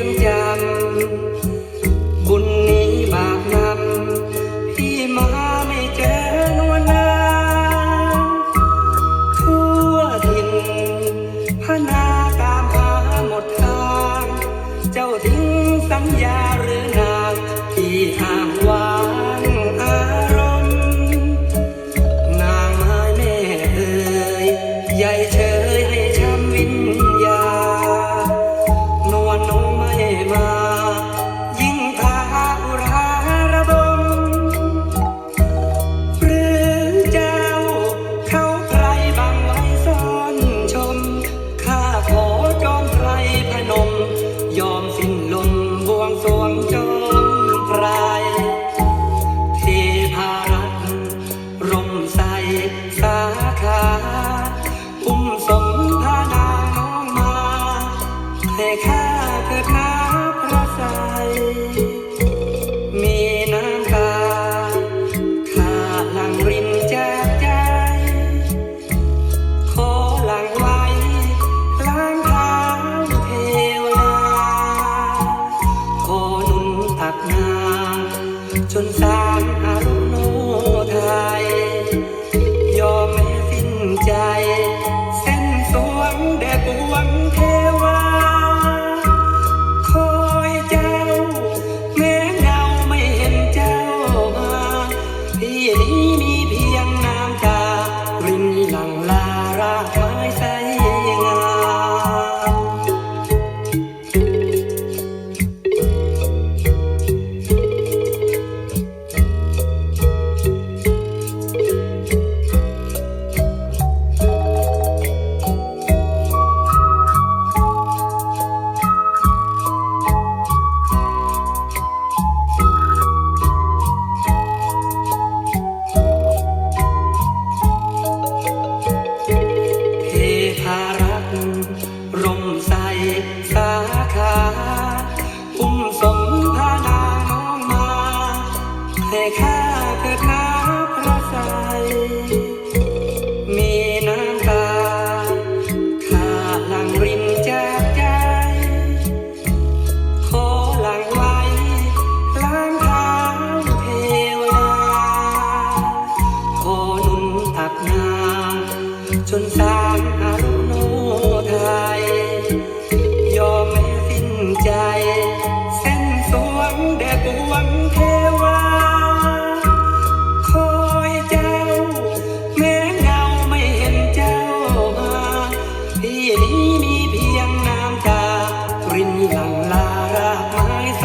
Gracias. จนสางอารุณโนไทยจนสางอารุโนไทย ยอมไม่สิ้นใจ เส้นสวงแด่ปวงเทวาคอยเจ้า แม้เงาไม่เห็นเจ้ามาที่นี้มีเพียงน้ำตารินหลังลากไม้ใส